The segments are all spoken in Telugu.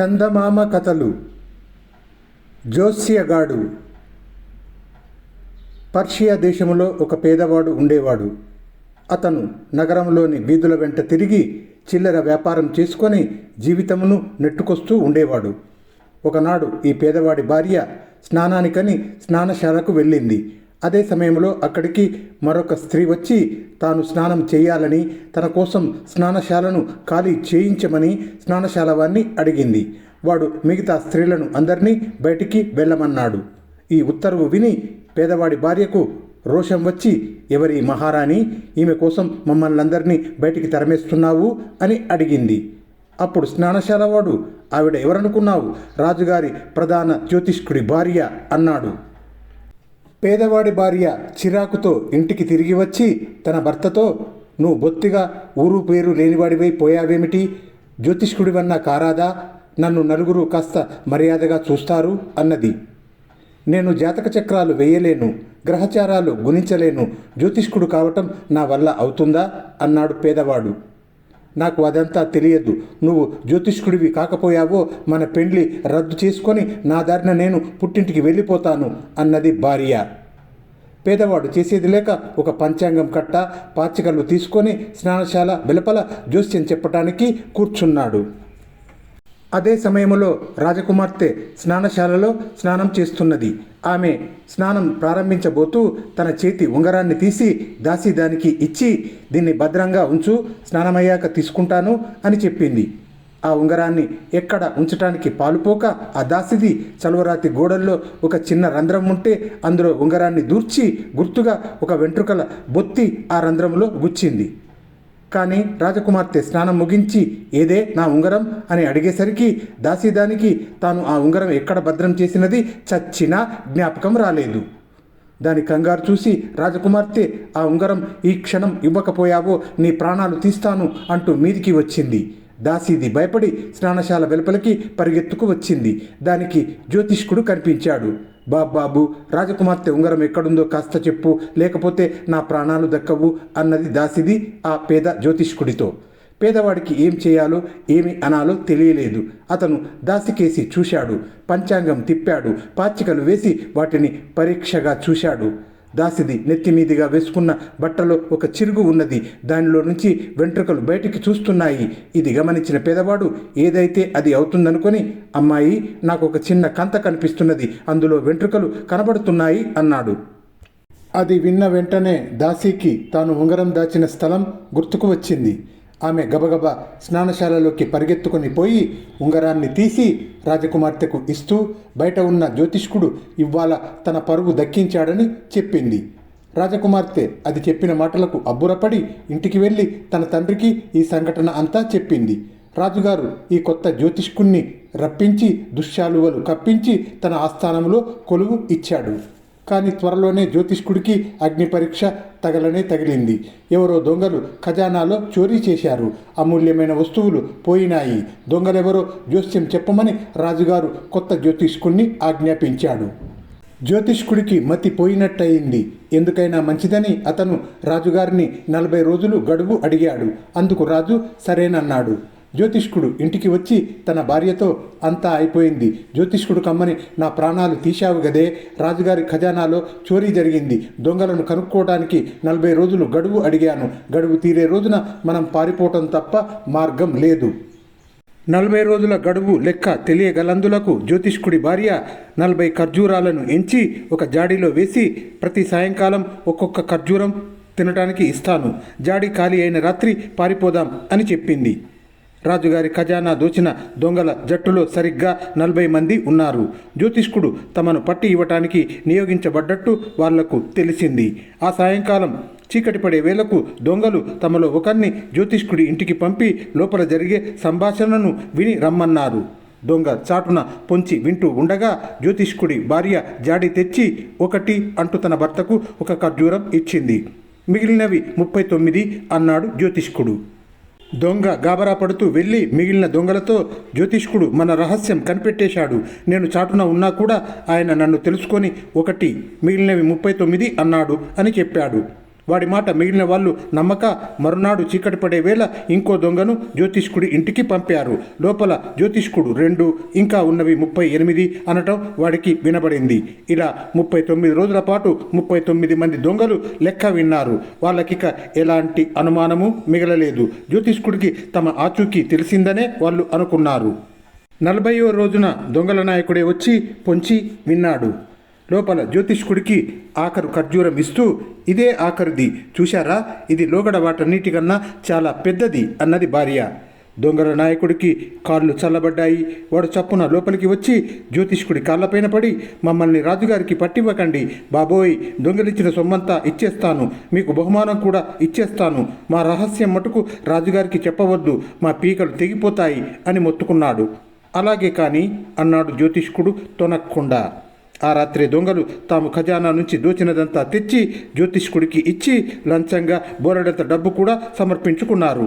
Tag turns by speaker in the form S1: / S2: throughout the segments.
S1: చందమామ కథలు జోస్యగాడు పర్షియా దేశంలో ఒక పేదవాడు ఉండేవాడు. అతను నగరంలోని వీధుల వెంట తిరిగి చిల్లర వ్యాపారం చేసుకొని జీవితమును నెట్టుకొస్తూ ఉండేవాడు. ఒకనాడు ఈ పేదవాడి భార్య స్నానానికని స్నానశాలకు వెళ్ళింది. అదే సమయంలో అక్కడికి మరొక స్త్రీ వచ్చి తాను స్నానం చేయాలని తన కోసం స్నానశాలను ఖాళీ చేయించమని స్నానశాల వారిని అడిగింది. వాడు మిగతా స్త్రీలను అందరినీ బయటికి వెళ్ళమన్నాడు. ఈ ఉత్తర్వు విని పేదవాడి భార్యకు రోషం వచ్చి ఎవరి మహారాణి ఈమె కోసం మమ్మల్ని అందరినీ బయటికి తరమేస్తున్నావు? అని అడిగింది. అప్పుడు స్నానశాల వాడు ఆవిడ ఎవరనుకున్నావు? రాజుగారి ప్రధాన జ్యోతిష్కుడి భార్య అన్నాడు. పేదవాడి భార్య చిరాకుతో ఇంటికి తిరిగి వచ్చి తన భర్తతో నువ్వు బొత్తిగా ఊరు పేరు లేనివాడివై పోయావేమిటి? జ్యోతిష్కుడివన్నా కారాదా? నన్ను నలుగురు కాస్త మర్యాదగా చూస్తారు అన్నది. నేను జాతక చక్రాలు వేయలేను గ్రహచారాలు గుణించలేను జ్యోతిష్కుడు కావటం నా వల్ల అవుతుందా? అన్నాడు పేదవాడు. నాకు అదంతా తెలియదు. నువ్వు జ్యోతిష్కుడివి కాకపోయావో మన పెండ్లి రద్దు చేసుకొని నా దారిన నేను పుట్టింటికి వెళ్ళిపోతాను అన్నది భార్య. పేదవాడు చేసేది లేక ఒక పంచాంగం కట్ట పాచికలు తీసుకొని స్నానశాల వెలుపల జోస్యం చెప్పటానికి కూర్చున్నాడు. అదే సమయంలో రాజకుమార్తె స్నానశాలలో స్నానం చేస్తున్నది. ఆమె స్నానం ప్రారంభించబోతూ తన చేతి ఉంగరాన్ని తీసి దాసి దానికి ఇచ్చి దీన్ని భద్రంగా ఉంచు స్నానమయ్యాక తీసుకుంటాను అని చెప్పింది. ఆ ఉంగరాన్ని ఎక్కడ ఉంచటానికి పాలుపోక ఆ దాసిది చలువరాతి గోడల్లో ఒక చిన్న రంధ్రం ఉంటే అందులో ఉంగరాన్ని దూర్చి గుర్తుగా ఒక వెంట్రుకల బొత్తి ఆ రంధ్రంలో గుచ్చింది. కానీ రాజకుమార్తె స్నానం ముగించి ఏదే నా ఉంగరం? అని అడిగేసరికి దాసీదానికి తాను ఆ ఉంగరం ఎక్కడ భద్రం చేసినది చచ్చినా జ్ఞాపకం రాలేదు. దాని కంగారు చూసి రాజకుమార్తె ఆ ఉంగరం ఈ క్షణం ఇవ్వకపోయావో నీ ప్రాణాలు తీస్తాను అంటూ మీదికి వచ్చింది. దాసీది భయపడి స్నానశాల వెలుపలికి పరిగెత్తుకు వచ్చింది. దానికి జ్యోతిష్కుడు కనిపించాడు. బాబాబు రాజకుమార్తె ఉంగరం ఎక్కడుందో కాస్త చెప్పు లేకపోతే నా ప్రాణాలు దక్కవు అన్నది దాసిది ఆ పేద జ్యోతిష్కుడితో. పేదవాడికి ఏం చేయాలో ఏమి అనాలో తెలియలేదు. అతను దాసికేసి చూశాడు పంచాంగం తిప్పాడు పాచికలు వేసి వాటిని పరీక్షగా చూశాడు. దాసిది నెత్తిమీదిగా వేసుకున్న బట్టలో ఒక చిరుగు ఉన్నది. దానిలో నుంచి వెంట్రుకలు బయటికి చూస్తున్నాయి. ఇది గమనించిన పేదవాడు ఏదైతే అది అవుతుందనుకొని అమ్మాయి నాకు ఒక చిన్న కంత కనిపిస్తున్నది. అందులో వెంట్రుకలు కనబడుతున్నాయి అన్నాడు. అది విన్న వెంటనే దాసీకి తాను ఉంగరం దాచిన స్థలం గుర్తుకు వచ్చింది. ఆమె గబగబ స్నానశాలలోకి పరిగెత్తుకొని పోయి ఉంగరాన్ని తీసి రాజకుమార్తెకు ఇస్తూ బయట ఉన్న జ్యోతిష్కుడు ఇవాళ తన పరుగు దక్కించాడని చెప్పింది. రాజకుమార్తె అది చెప్పిన మాటలకు అబ్బురపడి ఇంటికి వెళ్ళి తన తండ్రికి ఈ సంఘటన అంతా చెప్పింది. రాజుగారు ఈ కొత్త జ్యోతిష్కుణ్ణి రప్పించి దుశ్శాలువలు కప్పించి తన ఆస్థానంలో కొలువు ఇచ్చాడు. కానీ త్వరలోనే జ్యోతిష్కుడికి అగ్ని పరీక్ష తగలనే తగిలింది. ఎవరో దొంగలు ఖజానాలో చోరీ చేశారు. అమూల్యమైన వస్తువులు పోయినాయి. దొంగలెవరో జ్యోస్యం చెప్పమని రాజుగారు కొత్త జ్యోతిష్కుణ్ణి ఆజ్ఞాపించాడు. జ్యోతిష్కుడికి మతి పోయినట్టయింది. ఎందుకైనా మంచిదని అతను రాజుగారిని నలభై రోజులు గడువు అడిగాడు. అందుకు రాజు సరేనన్నాడు. జ్యోతిష్కుడు ఇంటికి వచ్చి తన భార్యతో అంతా అయిపోయింది. జ్యోతిష్కుడు కమ్మని నా ప్రాణాలు తీశావు గదే. రాజుగారి ఖజానాలో చోరీ జరిగింది. దొంగలను కనుక్కోవడానికి నలభై రోజులు గడువు అడిగాను. గడువు తీరే రోజున మనం పారిపోవటం తప్ప మార్గం లేదు. నలభై రోజుల గడువు లెక్క తెలియగలందులకు జ్యోతిష్కుడి భార్య నలభై ఖర్జూరాలను ఎంచి ఒక జాడీలో వేసి ప్రతి సాయంకాలం ఒక్కొక్క ఖర్జూరం తినటానికి ఇస్తాను. జాడీ ఖాళీ అయిన రాత్రి పారిపోదాం అని చెప్పింది. రాజుగారి ఖజానా దోచిన దొంగల జట్టులో సరిగ్గా నలభై మంది ఉన్నారు. జ్యోతిష్కుడు తమను పట్టి ఇవ్వటానికి నియోగించబడ్డట్టు వాళ్ళకు తెలిసింది. ఆ సాయంకాలం చీకటి పడే వేళకు దొంగలు తమలో ఒకరిని జ్యోతిష్కుడి ఇంటికి పంపి లోపల జరిగే సంభాషణను విని రమ్మన్నారు. దొంగ చాటున పొంచి వింటూ ఉండగా జ్యోతిష్కుడి భార్య జాడి తెచ్చి ఒకటి అంటూ తన భర్తకు ఒక ఖర్జూరం ఇచ్చింది. మిగిలినవి ముప్పై తొమ్మిది అన్నాడు జ్యోతిష్కుడు. దొంగ గాబరా పడుతూ వెళ్ళి మిగిలిన దొంగలతో జ్యోతిష్కుడు మన రహస్యం కనిపెట్టేశాడు. నేను చాటున ఉన్నా కూడా ఆయన నన్ను తెలుసుకొని ఒకటి మిగిలినవి ముప్పై తొమ్మిది అన్నాడు అని చెప్పాడు. వాడి మాట మిగిలిన వాళ్ళు నమ్మక మరునాడు చీకటి పడే వేళ ఇంకో దొంగను జ్యోతిష్కుడి ఇంటికి పంపారు. లోపల జ్యోతిష్కుడు రెండు ఇంకా ఉన్నవి ముప్పై ఎనిమిది అనటం వాడికి వినబడింది. ఇలా ముప్పై తొమ్మిది రోజుల పాటు ముప్పై తొమ్మిది మంది దొంగలు లెక్క విన్నారు. వాళ్ళకిక ఎలాంటి అనుమానము మిగలలేదు. జ్యోతిష్కుడికి తమ ఆచూకీ తెలిసిందనే వాళ్ళు అనుకున్నారు. నలభైవ రోజున దొంగల నాయకుడే వచ్చి పొంచి విన్నాడు. లోపల జ్యోతిష్కుడికి ఆఖరు ఖర్జూరం ఇస్తూ ఇదే ఆఖరిది. చూశారా? ఇది లోగడ వాటన్నిటికన్నా చాలా పెద్దది అన్నది భార్య. దొంగల నాయకుడికి కాళ్ళు చల్లబడ్డాయి. వాడు చప్పున లోపలికి వచ్చి జ్యోతిష్కుడి కాళ్ళపైన పడి మమ్మల్ని రాజుగారికి పట్టివ్వకండి. బాబోయ్ దొంగలిచ్చిన సొమ్మంతా ఇచ్చేస్తాను. మీకు బహుమానం కూడా ఇచ్చేస్తాను. మా రహస్యం మటుకు రాజుగారికి చెప్పవద్దు. మా పీకలు తెగిపోతాయి అని మొత్తుకున్నాడు. అలాగే కానీ అన్నాడు జ్యోతిష్కుడు తొనక్కుండా. ఆ రాత్రి దొంగలు తాము ఖజానా నుంచి దోచినదంతా తెచ్చి జ్యోతిష్కుడికి ఇచ్చి లంచంగా బోరడంత డబ్బు కూడా సమర్పించుకున్నారు.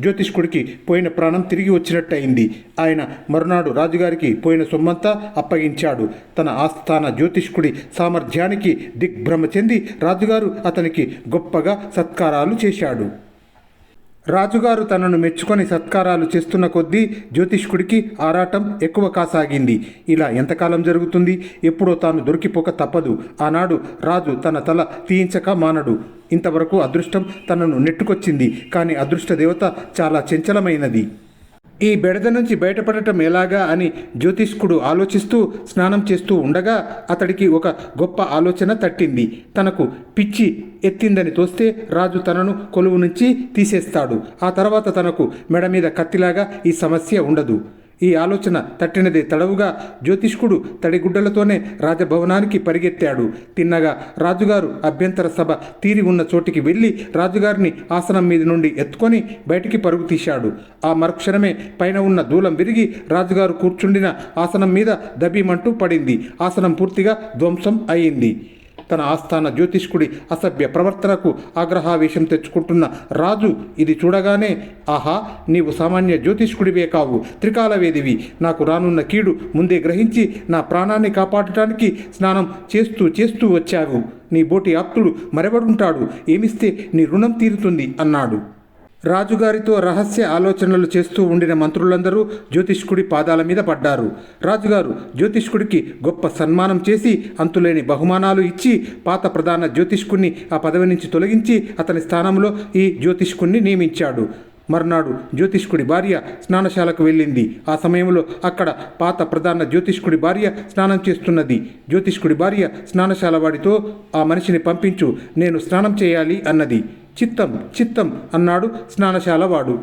S1: జ్యోతిష్కుడికి పోయిన ప్రాణం తిరిగి వచ్చినట్టయింది. ఆయన మరునాడు రాజుగారికి పోయిన సొమ్మంతా అప్పగించాడు. తన ఆస్థాన జ్యోతిష్కుడి సామర్థ్యానికి దిగ్భ్రమ చెంది రాజుగారు అతనికి గొప్పగా సత్కారాలు చేశాడు. రాజుగారు తనను మెచ్చుకొని సత్కారాలు చేస్తున్న కొద్దీ జ్యోతిష్కుడికి ఆరాటం ఎక్కువ కాసాగింది. ఇలా ఎంతకాలం జరుగుతుంది? ఎప్పుడో తాను దొరికిపోక తప్పదు. ఆనాడు రాజు తన తల తీయించక మానడు. ఇంతవరకు అదృష్టం తనను నెట్టుకొచ్చింది. కానీ అదృష్ట దేవత చాలా చంచలమైనది. ఈ బెడద నుంచి బయటపడటం ఎలాగా అని జ్యోతిష్కుడు ఆలోచిస్తూ స్నానం చేస్తూ ఉండగా అతడికి ఒక గొప్ప ఆలోచన తట్టింది. తనకు పిచ్చి ఎత్తిందని తోస్తే రాజు తనను కొలువు నుంచి తీసేస్తాడు. ఆ తర్వాత తనకు మెడ మీద కత్తిలాగా ఈ సమస్య ఉండదు. ఈ ఆలోచన తట్టినది. తడవుగా జ్యోతిష్కుడు తడిగుడ్డలతోనే రాజభవనానికి పరిగెత్తాడు. తిన్నగా రాజుగారు అభ్యంతర సభ తీరి ఉన్న చోటికి వెళ్ళి రాజుగారిని ఆసనం మీద నుండి ఎత్తుకొని బయటికి పరుగు తీశాడు. ఆ మరుక్షణమే పైన ఉన్న దూలం విరిగి రాజుగారు కూర్చుండిన ఆసనం మీద దబీమంటూ పడింది. ఆసనం పూర్తిగా ధ్వంసం అయింది. తన ఆస్థాన జ్యోతిష్కుడి అసభ్య ప్రవర్తనకు ఆగ్రహావేశం తెచ్చుకుంటున్న రాజు ఇది చూడగానే ఆహా నీవు సామాన్య జ్యోతిష్కుడివే కావు. త్రికాలవేదివి. నాకు రానున్న కీడు ముందే గ్రహించి నా ప్రాణాన్ని కాపాడటానికి స్నానం చేస్తూ చేస్తూ వచ్చావు. నీ బోటి ఆప్తుడు మరెవడుంటాడు? ఏమిస్తే నీ రుణం తీరుతుంది అన్నాడు. రాజుగారితో రహస్య ఆలోచనలు చేస్తూ ఉండిన మంత్రులందరూ జ్యోతిష్కుడి పాదాల మీద పడ్డారు. రాజుగారు జ్యోతిష్కుడికి గొప్ప సన్మానం చేసి అంతులేని బహుమానాలు ఇచ్చి పాత ప్రధాన జ్యోతిష్కుణ్ణి ఆ పదవి నుంచి తొలగించి అతని స్థానంలో ఈ జ్యోతిష్కుణ్ణి నియమించాడు. మర్నాడు జ్యోతిష్కుడి భార్య స్నానశాలకు వెళ్ళింది. ఆ సమయంలో అక్కడ పాత ప్రధాన జ్యోతిష్కుడి భార్య స్నానం చేస్తున్నది. జ్యోతిష్కుడి భార్య స్నానశాల వాడితో ఆ మనిషిని పంపించు నేను స్నానం చేయాలి అన్నది. చిత్తం చిత్తం అన్నాడు స్నానశాల వాడు